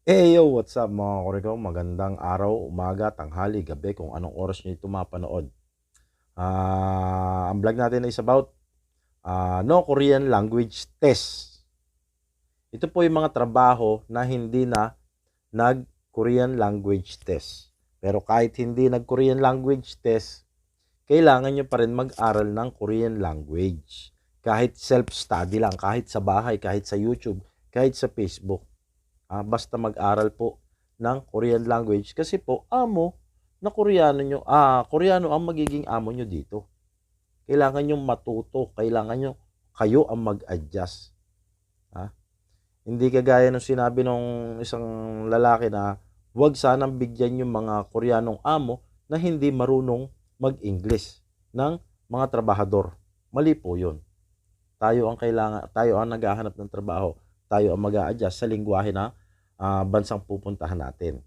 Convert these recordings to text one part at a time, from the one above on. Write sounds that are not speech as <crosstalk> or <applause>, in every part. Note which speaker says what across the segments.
Speaker 1: Hey yo, what's up mga koreko? Magandang araw, umaga, tanghali, gabi kung anong oras nyo ito mapanood. Ah, ang vlog natin is about ah, no Korean language test. Ito po yung mga trabaho na hindi na nag Korean language test. Pero kahit hindi nag Korean language test, kailangan nyo pa rin mag-aral ng Korean language. Kahit self-study lang, kahit sa bahay, kahit sa YouTube, kahit sa Facebook. Ah, basta mag-aral po ng Korean language kasi po amo na Koreano nyo, ah, Koreano ang magiging amo nyo dito. Kailangan nyo matuto, kailangan nyo kayo ang mag-adjust. Ha? Hindi kagaya ng sinabi ng isang lalaki na huwag sanang bigyan yung mga Koreanong amo na hindi marunong mag-English ng mga trabahador. Mali po yun. Tayo ang kailangan, tayo ang naghahanap ng trabaho. Tayo ang mag-a-adjust sa lingwahe na ah, bansang pupuntahan natin.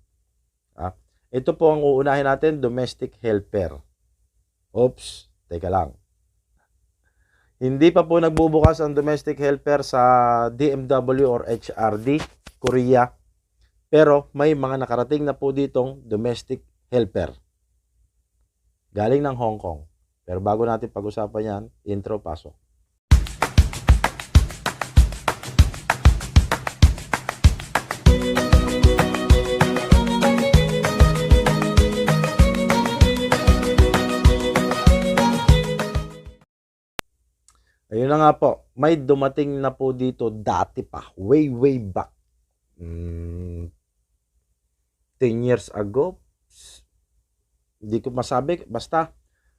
Speaker 1: Ah, ito po ang uunahin natin, domestic helper. Oops, teka lang. Hindi pa po nagbubukas ang domestic helper sa DMW or HRD, Korea. Pero may mga nakarating na po ditong domestic helper. Galing ng Hong Kong. Pero bago natin pag-usapan yan, intro, pasok. Ayun na nga po, may dumating na po dito dati pa, way way back. Mm, 10 years ago. Hindi ko masabi, basta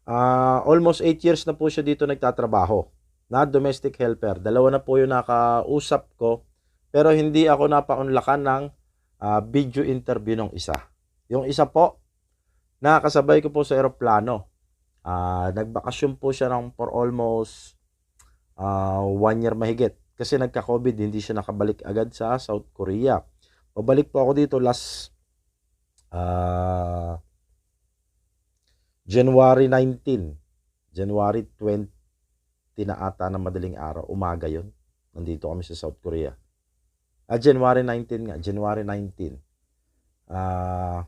Speaker 1: ah, almost 8 years na po siya dito nagtatrabaho na domestic helper. Dalawa na po yung nakausap ko, pero hindi ako napaunlakan ng ah, video interview ng isa. Yung isa po, nakakasabay ko po sa eroplano. Ah, nagbakasyon po siya ng for almost ah, one year mahigit. Kasi nagka-COVID, hindi siya nakabalik agad sa South Korea. Pabalik po ako dito last ah, January 19. January 20 na ata na madaling araw. Umaga yon Nandito kami sa South Korea. Ah, January 19 nga. January 19. Ah,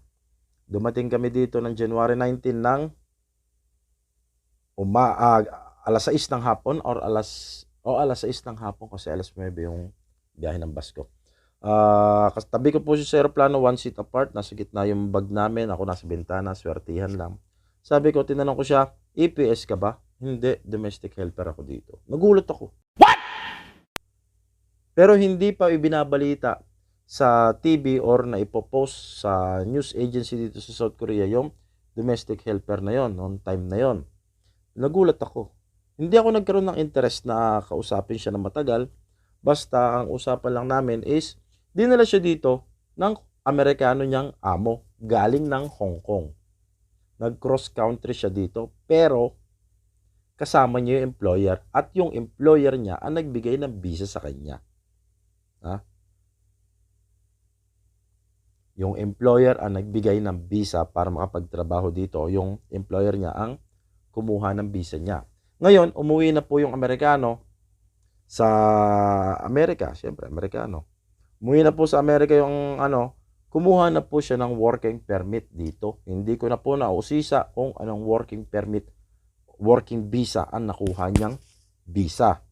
Speaker 1: dumating kami dito ng January 19 ng uma, ah, alas 6 ng hapon or alas o alas 6 ng hapon kasi alas 9 yung biyahe ng bus ko. Ah, kas tabi ko po siya sa eroplano, one seat apart, nasa gitna yung bag namin, ako nasa bintana, swertihan lang. Sabi ko, tinanong ko siya, EPS ka ba? Hindi, domestic helper ako dito. Nagulat ako. What? Pero hindi pa ibinabalita sa TV or na ipopost sa news agency dito sa South Korea yung domestic helper na yon noong time na yon. Nagulat ako. Hindi ako nagkaroon ng interest na kausapin siya na matagal. Basta ang usapan lang namin is dinala siya dito ng Amerikano niyang amo galing ng Hong Kong. Nag-cross country siya dito pero kasama niya yung employer at yung employer niya ang nagbigay ng visa sa kanya. Ha? Yung employer ang nagbigay ng visa para makapagtrabaho dito. Yung employer niya ang kumuha ng visa niya. Ngayon, umuwi na po yung Amerikano sa Amerika. Siyempre, Amerikano. Umuwi na po sa Amerika yung ano, kumuha na po siya ng working permit dito. Hindi ko na po nausisa kung anong working permit, working visa ang nakuha niyang visa.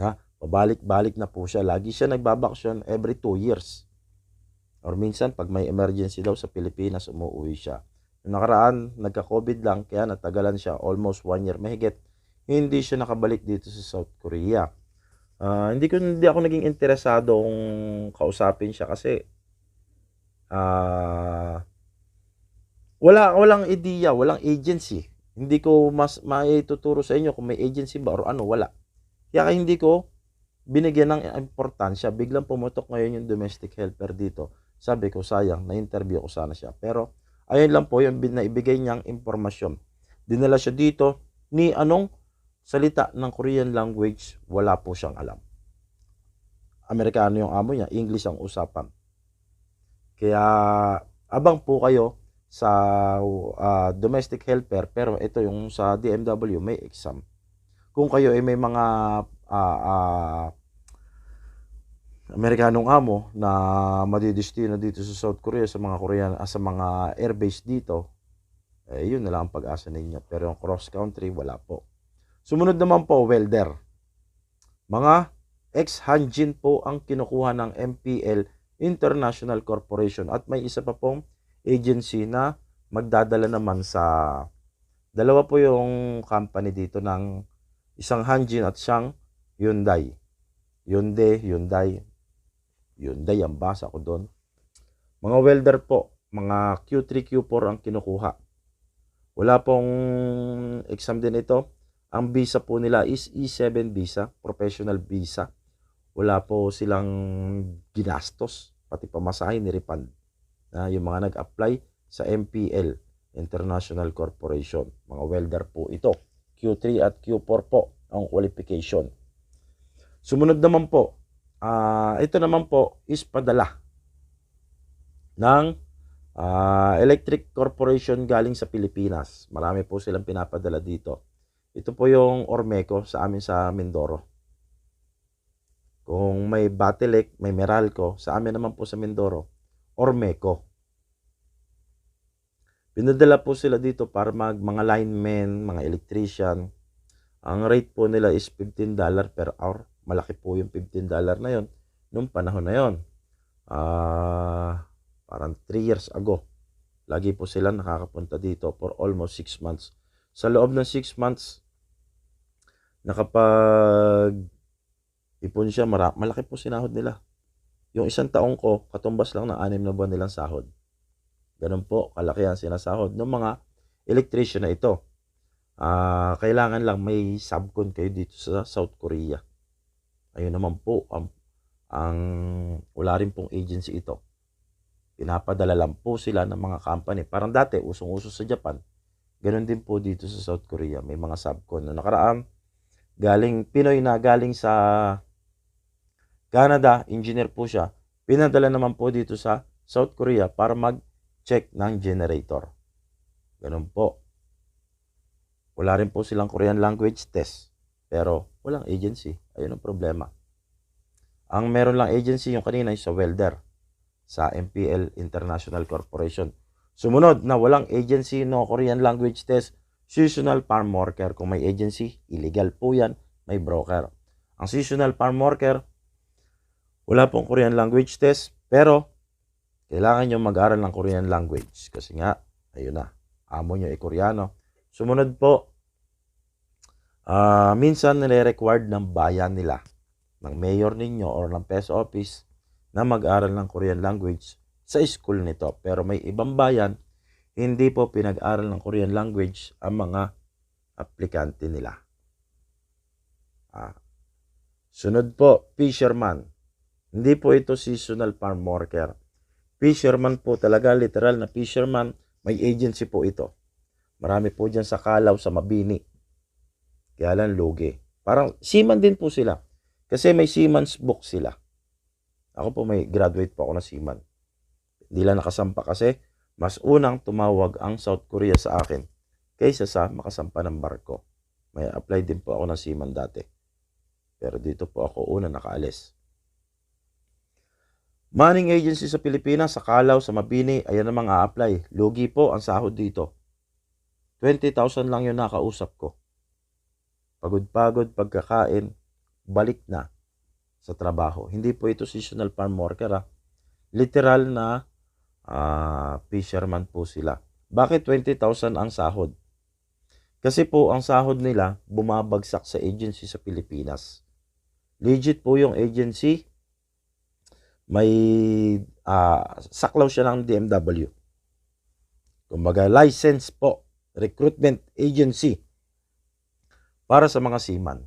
Speaker 1: Ha? Pabalik-balik na po siya. Lagi siya nagbabaksyon every 2 years. Or minsan, pag may emergency daw sa Pilipinas, umuwi siya. Nakaraan, nagka-COVID lang, kaya natagalan siya almost 1 year mahigit. Hindi siya nakabalik dito sa South Korea. Ah, hindi ko hindi ako naging interesado kung kausapin siya kasi ah wala walang ideya, walang agency. Hindi ko mas maituturo sa inyo kung may agency ba or ano, wala. Kaya hindi ko binigyan ng importansya. Biglang pumutok ngayon yung domestic helper dito. Sabi ko, sayang, na-interview ko sana siya. Pero, ayun lang po yung bin- naibigay niyang impormasyon. Dinala siya dito ni anong salita ng Korean language, wala po siyang alam. Amerikano yung amo niya, English ang usapan. Kaya, abang po kayo sa ah, domestic helper, pero ito yung sa DMW, may exam. Kung kayo ay may mga ah, ah, Amerikanong amo na madidestino dito sa South Korea sa mga Korean ah, sa mga airbase dito eh yun na lang ang pag-asa ninyo. Pero yung cross country wala po. Sumunod naman po welder. Mga ex-Hanjin po ang kinukuha ng MPL International Corporation. At may isa pa pong agency na magdadala naman sa dalawa po yung company dito ng isang Hanjin at siyang Hyundai. Hyundai, Hyundai Hyundai ang basa ko doon. Mga welder po, mga Q3, Q4 ang kinukuha. Wala pong exam din ito. Ang visa po nila is E7 visa, professional visa. Wala po silang ginastos, pati pamasahe ni refund. Na yung mga nag-apply sa MPL, International Corporation. Mga welder po ito. Q3 at Q4 po ang qualification. Sumunod naman po, Ah, ito naman po is padala ng ah, Electric Corporation galing sa Pilipinas. Marami po silang pinapadala dito. Ito po yung Ormeco sa amin sa Mindoro. Kung may Batelec, may Meralco, sa amin naman po sa Mindoro, Ormeco. Pinadala po sila dito para mag mga linemen, mga electrician. Ang rate po nila is $15 per hour malaki po yung 15 dollar na yon nung panahon na yon. Ah, parang 3 years ago. Lagi po sila nakakapunta dito for almost 6 months. Sa loob ng 6 months, nakapag ipon siya, mara, malaki po sinahod nila. Yung isang taong ko, katumbas lang ng 6 na buwan nilang sahod. Ganun po, kalaki ang sinasahod ng mga electrician na ito. Ah, kailangan lang may subcon kayo dito sa South Korea. Ayun naman po, ang, ang wala rin pong agency ito. Pinapadala lang po sila ng mga company. Parang dati, usong-uso sa Japan. Ganon din po dito sa South Korea. May mga subcon na nakaraan. Galing, Pinoy na galing sa Canada, engineer po siya. Pinadala naman po dito sa South Korea para mag-check ng generator. Ganun po. Wala rin po silang Korean language test. Pero walang agency. Ayun ang problema. Ang meron lang agency yung kanina sa welder sa MPL International Corporation. Sumunod na walang agency no Korean language test, seasonal farm worker. Kung may agency, illegal po yan, may broker. Ang seasonal farm worker, wala pong Korean language test, pero kailangan nyo mag-aral ng Korean language. Kasi nga, ayun na, amo nyo ay Koreano. Sumunod po, uh, minsan nire-required ng bayan nila, ng mayor ninyo or ng PES office na mag-aral ng Korean language sa school nito. Pero may ibang bayan, hindi po pinag-aral ng Korean language ang mga aplikante nila. Ah. Sunod po, fisherman. Hindi po ito seasonal farm worker. Fisherman po talaga, literal na fisherman, may agency po ito. Marami po dyan sa Kalaw, sa Mabini. Kaya lang lugi. Parang seaman din po sila. Kasi may seaman's book sila. Ako po may graduate po ako na seaman. Hindi lang nakasampa kasi mas unang tumawag ang South Korea sa akin kaysa sa makasampa ng barko. May apply din po ako ng seaman dati. Pero dito po ako una nakaalis. Manning agency sa Pilipinas, sa Kalaw, sa Mabini, ayan ang mga apply. Lugi po ang sahod dito. 20,000 lang yung nakausap ko. Pagod-pagod, pagkakain, balik na sa trabaho. Hindi po ito seasonal farm worker. Ha? Literal na uh, fisherman po sila. Bakit 20,000 ang sahod? Kasi po ang sahod nila bumabagsak sa agency sa Pilipinas. Legit po yung agency. May uh, saklaw siya ng DMW. Kumbaga license po, recruitment agency para sa mga seaman.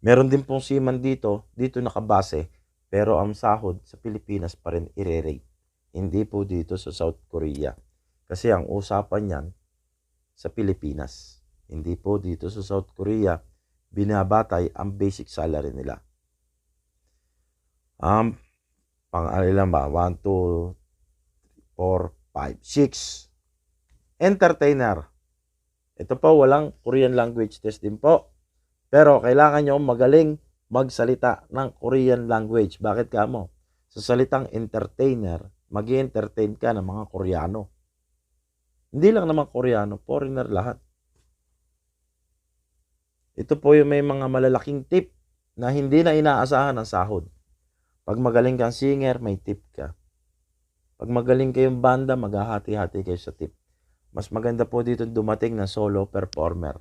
Speaker 1: Meron din pong seaman dito, dito nakabase, pero ang sahod sa Pilipinas pa rin ire-rate. Hindi po dito sa South Korea. Kasi ang usapan niyan sa Pilipinas. Hindi po dito sa South Korea binabatay ang basic salary nila. Um, pang ilan ba? 1, 2, 4, 5, 6. Entertainer. Ito po, walang Korean language test din po. Pero kailangan nyo magaling magsalita ng Korean language. Bakit ka mo? Sa salitang entertainer, mag entertain ka ng mga Koreano. Hindi lang naman Koreano, foreigner lahat. Ito po yung may mga malalaking tip na hindi na inaasahan ng sahod. Pag magaling kang singer, may tip ka. Pag magaling kayong banda, maghahati-hati kayo sa tip. Mas maganda po dito dumating na solo performer.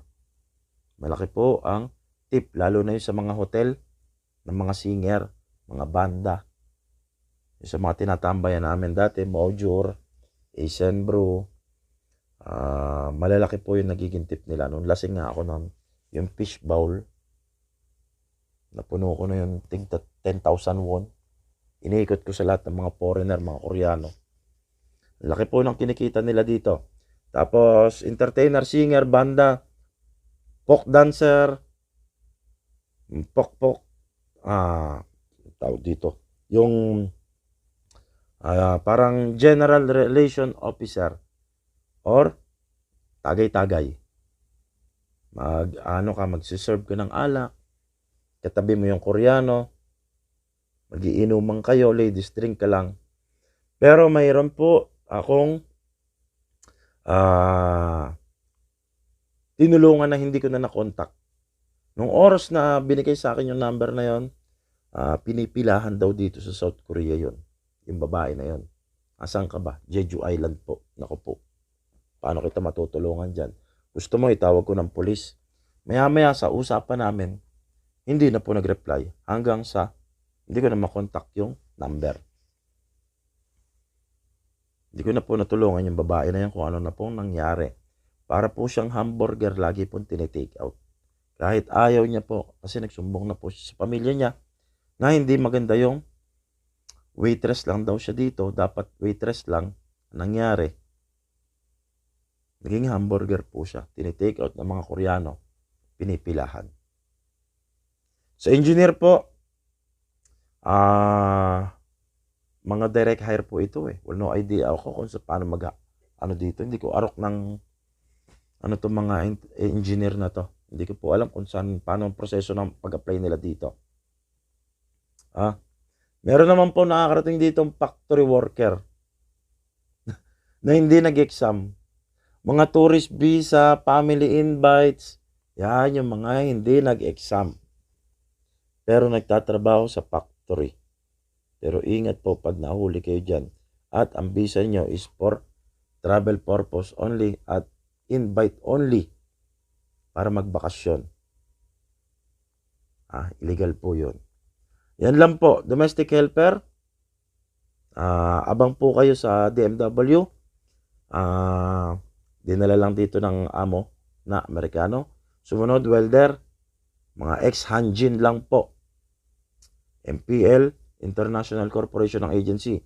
Speaker 1: Malaki po ang tip, lalo na yung sa mga hotel ng mga singer, mga banda. Yung sa mga tinatambayan namin dati, Mojur, Asian Brew, ah, malalaki po yung nagiging tip nila. Nung lasing nga ako ng yung fish bowl, napuno ko na yung tig 10,000 won. Iniikot ko sa lahat ng mga foreigner, mga Koreano. Laki po ng kinikita nila dito. Tapos, entertainer, singer, banda, folk dancer, pok pok, ah, tawag dito, yung ah, parang general relation officer or tagay-tagay. Mag, ano ka, magsiserve ka ng alak, katabi mo yung Koreano, magiinuman kayo, ladies drink ka lang. Pero mayroon po akong ah tinulungan na hindi ko na nakontak. Nung oras na binigay sa akin yung number na yon, ah, pinipilahan daw dito sa South Korea yon, yung babae na yon. Asan ka ba? Jeju Island po. Nako po. Paano kita matutulungan dyan? Gusto mo itawag ko ng pulis? Maya-maya sa usapan namin, hindi na po nag-reply hanggang sa hindi ko na makontak yung number. Hindi ko na po natulungan yung babae na yan kung ano na pong nangyari. Para po siyang hamburger, lagi pong tinitake out. Kahit ayaw niya po, kasi nagsumbong na po siya sa pamilya niya, na hindi maganda yung waitress lang daw siya dito. Dapat waitress lang ang nangyari. Naging hamburger po siya. Tinitake out ng mga Koreano. Pinipilahan. Sa engineer po, ah, mga direct hire po ito eh. Well, no idea ako kung sa paano mag ano dito. Hindi ko arok ng ano to mga en- engineer na to. Hindi ko po alam kung saan paano ang proseso ng pag-apply nila dito. Ah, meron naman po nakakarating dito factory worker <laughs> na hindi nag-exam. Mga tourist visa, family invites, yan yung mga hindi nag-exam. Pero nagtatrabaho sa factory. Pero ingat po pag nahuli kayo dyan. At ang visa nyo is for travel purpose only at invite only para magbakasyon. Ah, illegal po yun. Yan lang po, domestic helper. Ah, abang po kayo sa DMW. Ah, dinala lang dito ng amo na Amerikano. Sumunod, welder. Mga ex-hanjin lang po. MPL, International Corporation ng Agency.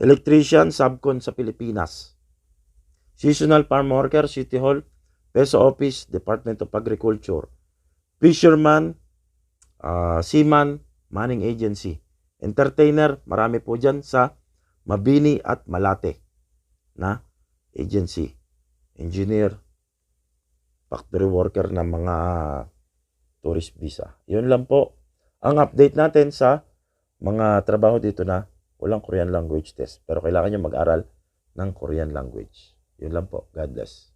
Speaker 1: Electrician, subcon sa Pilipinas. Seasonal farm worker, City Hall, Peso Office, Department of Agriculture. Fisherman, ah, seaman, manning agency. Entertainer, marami po dyan sa Mabini at Malate na agency. Engineer, factory worker ng mga tourist visa. Yun lang po ang update natin sa mga trabaho dito na walang Korean language test. Pero kailangan nyo mag-aral ng Korean language. Yun lang po. God bless.